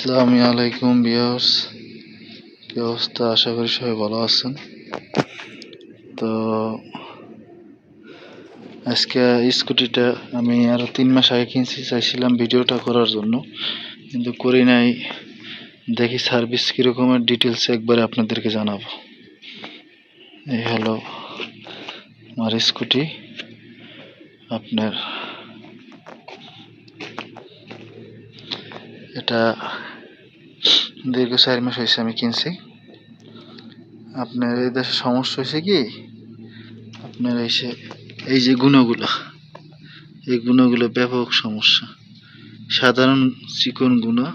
আসসালামু আলাইকুম বিয়ার্স কি অবস্থা? আশা করি সবাই ভালো আছেন। তো, আজকে স্কুটিটা আমি আরও তিন মাস আগে কিনছি, চাইছিলাম ভিডিওটা করার জন্য, কিন্তু করি নাই। দেখি সার্ভিস কীরকমের ডিটেলস একবারে আপনাদেরকে জানাব। এই হলো আমার স্কুটি, আপনার। এটা দীর্ঘ চার মাস হয়েছে আমি কিনছি। আপনার এই দেশে সমস্যা হয়েছে কি? আপনার এসে এই যে গুণগুলো, এই গুণগুলো ব্যাপক সমস্যা। সাধারণ চিকন গুণা,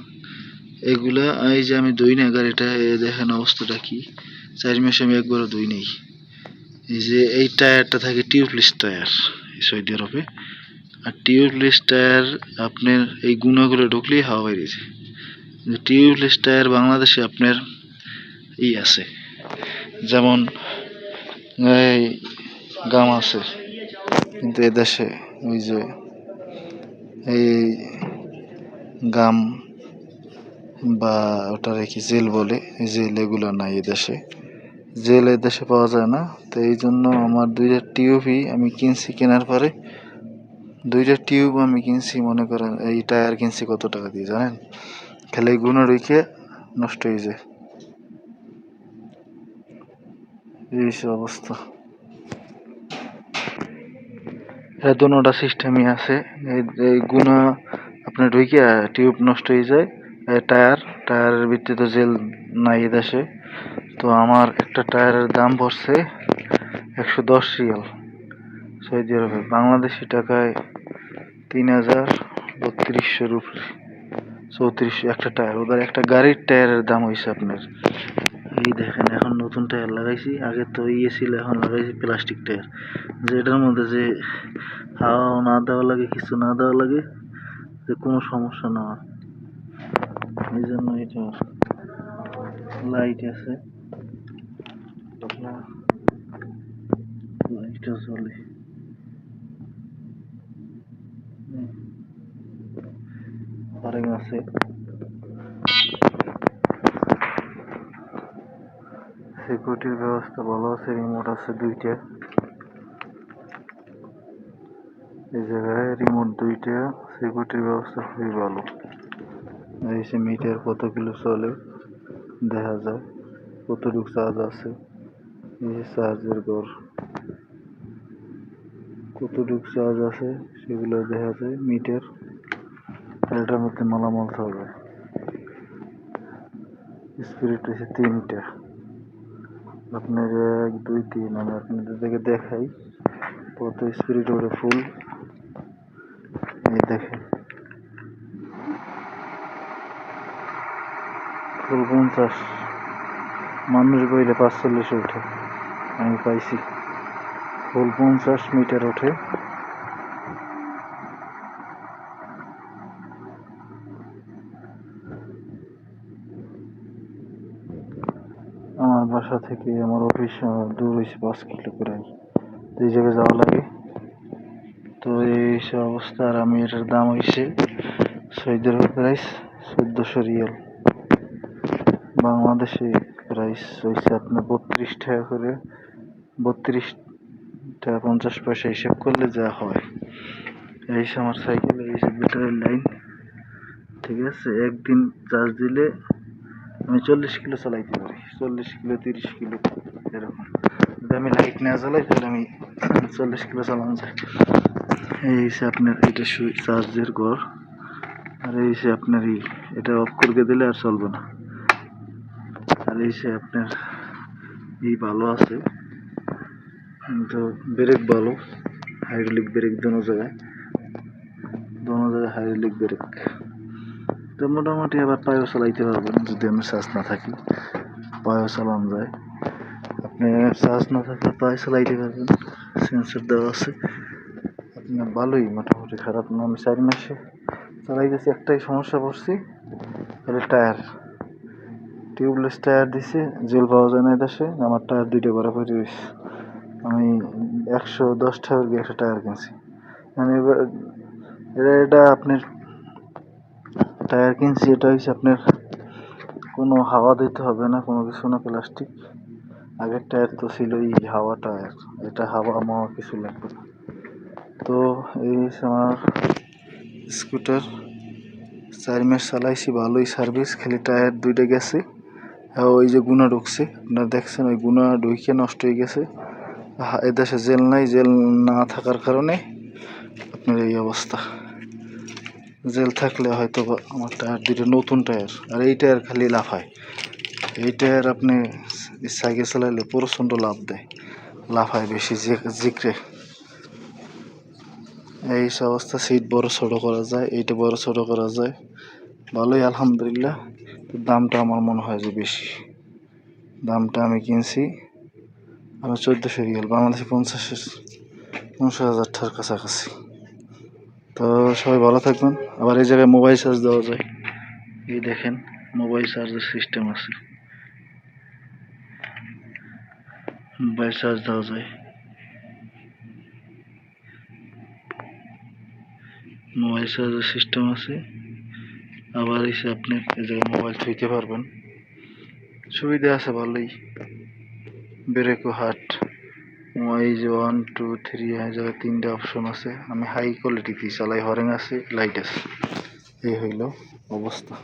এগুলা, এই যে আমি দুই না গাড়িটা দেখেন অবস্থাটা কি। চার মাসে আমি একবারও দুই নেই। এই যে, এই টায়ারটা থাকে টিউবলেস টায়ার সৌদি আরবে। আর টিউবলেস টায়ার আপনার এই গুণাগুলো ঢুকলেই হাওয়া বেরিয়েছে টিউবলেস টায়ার বাংলাদেশে আপনার ই আছে। যেমন, এই গাম আছে। কিন্তু এদেশে ওই যে এই গাম বা ওটার কি জেল বলে, এই জেল এগুলো নাই এদেশে জেল এদেশে পাওয়া যায় না। তো এই জন্য আমার দুইটা টিউবই আমি কিনছি কেনার পরে, দুইটা টিউব আমি কিনছি মনে করেন, এই টায়ার কিনছি কত টাকা দিয়ে, জানেন? খেলে গুণ রেখে নষ্ট হয়ে যায়। এই অবস্থা। এটা দুটা সিস্টেমই আছে। এই গুণা আপনার ঢুকে টিউব নষ্ট হয়ে যায়। টায়ার, টায়ারের ভিত্তিতে তো জেল নাই দেশে। তো আমার একটা টায়ারের দাম পড়ছে একশো দশ রিয়াল। সৌদি আরবে। বাংলাদেশি টাকায় তিন হাজার বত্রিশশোর উপরে চৌত্রিশশো একটা টায়ার ওদের একটা গাড়ির টায়ারের দাম হয়েছে আপনার। এই দেখেন, এখন নতুন টায়ার লাগাইছি। আগে তো ইয়ে ছিল, এখন লাগাইছি প্লাস্টিক টায়ার যে এটার মধ্যে যে হাওয়া না দেওয়া লাগে, কিছু না দেওয়া লাগে, যে কোনো সমস্যা না। হয় এই জন্য এটা লাইট আছে। লাইটটা চলে হরেন আছে। সিকিউরিটির ব্যবস্থা ভালো আছে রিমোট আছে দুইটা। এই জায়গায় রিমোট দুইটা সিকিউরিটির ব্যবস্থা খুবই ভালো। এই সে মিটার কত কিলো চলে, দেখা যায় কতটুকু চার্জ আছে। এই যে চার্জের ঘর। কতটুকু চার্জ আছে, সেগুলো দেখা যায় মিটার এটার মধ্যে মালামাল থাকবে স্পিরিট হচ্ছে তিনটা। আপনার এক, দুই, তিন, আমি আপনাদের দেখে দেখাই। কত স্পিরিট ওরে ফুল এই দেখেন। ফুল পঞ্চাশ। মানুষ বইলে পাঁচচল্লিশে ওঠে। আমি পাইছি। ফুল পঞ্চাশ মিটার ওঠে আমার বাসা থেকে আমার অফিস দূর হয়েছে পাঁচ কিলো প্রায়। তো এই জায়গায় যাওয়া লাগে। তো এই সব অবস্থা, আর আমি এটার দাম হয়েছে সৌদি আরব প্রাইস চোদ্দোশো রিয়াল। বাংলাদেশে প্রাইস হয়েছে আপনার বত্রিশ টাকা করে। বত্রিশ টাকা পঞ্চাশ পয়সা হিসেব করলে যা হয়। এই আমার সাইকেল এই সে ব্যাটারির লাইন ঠিক আছে? একদিন চার্জ দিলে আমি চল্লিশ কিলো চালাইতে পারি। চল্লিশ কিলো, তিরিশ কিলো, এরকম। যদি আমি লাইট না চালাই, তাহলে আমি চল্লিশ কিলো চালানো যায়। এই হচ্ছে আপনার, এটা চার্জের ঘর আর এই হচ্ছে আপনার ই, এটা অফ করে দিলে আর চলবে না। আর এই হচ্ছে আপনার ই ভালো আছে। কিন্তু ব্রেক ভালো হাইড্রোলিক ব্রেক দোনো জায়গায়। দোনো জায়গায় হাইড্রোলিক ব্রেক তো মোটামুটি আবার পায়েও চালাইতে পারবেন যদি আমি চার্জ না থাকি, পায়েও চালানো যায়। আপনি চার্জ না থাকলে পায়ে চালাইতে পারবেন সেন্সর দেওয়া আছে। আপনার ভালোই, মোটামুটি খারাপ না, আমি চার মাসে চালাইতেছি একটাই সমস্যা পড়ছি তাহলে টায়ার টিউবলেস টায়ার দিছে, জেল পাওয়া যায় না দেশে, আমার টায়ার দুইটা করা পড়ে রয়েছে। আমি একশো দশ টাকার একটা টায়ার কিনছি। মানে এবার এটা আপনার টায়ার কিনছি, এটা হচ্ছে আপনার কোনো হাওয়া দিতে হবে না, কোনো কিছু না, প্লাস্টিক। আগের টায়ার তো ছিল এই হাওয়া টায়ার, এটা হাওয়া, মাওয়া কিছু লাগবে না। তো এই আমার স্কুটার। চার মাস চালাইছি, ভালোই সার্ভিস খালি টায়ার দুইটা গেছে। আর ওই যে গুণা ঢুকছে, আপনারা দেখছেন, ওই গুণা ঢুকে নষ্ট হয়ে গেছে। এদেশে জেল নাই, জেল না থাকার কারণে আপনার এই অবস্থা। জেল থাকলে হয়তো আমার টায়ার দুটো নতুন টায়ার, আর এই টায়ার খালি লাফায়। এই টায়ার আপনি সাইকেল চালাইলে প্রচণ্ড লাভ দেয়, লাফায় বেশি জিকরে। এই সব অবস্থা, সিট বড় ছোট করা যায়, এইটা বড় ছোট করা যায়। ভালোই, আলহামদুলিল্লাহ। দামটা আমার মনে হয় যে বেশি। দামটা আমি কিনছি, আমি চোদ্দোশো রিয়াল বাংলাদেশে পঞ্চাশ পঞ্চাশ হাজার টাকার কাছাকাছি। তো সবাই ভালো থাকবেন। আবার এই জায়গায় মোবাইল চার্জ দেওয়া যায়। এই দেখেন মোবাইল চার্জের সিস্টেম আছে। মোবাইল চার্জ দেওয়া যায়। মোবাইল চার্জের সিস্টেম আছে। আবার এসে আপনি এই জায়গায় মোবাইল থইতে পারবেন। সুবিধা আছে ভালোই। ব্রেকও হাট। যে ওয়ান টু থ্রি হাজার তিনটা অপশন আছে। আমি হাই কোয়ালিটি চালাই হরেন আছে লাইট আছে এই হইল অবস্থা।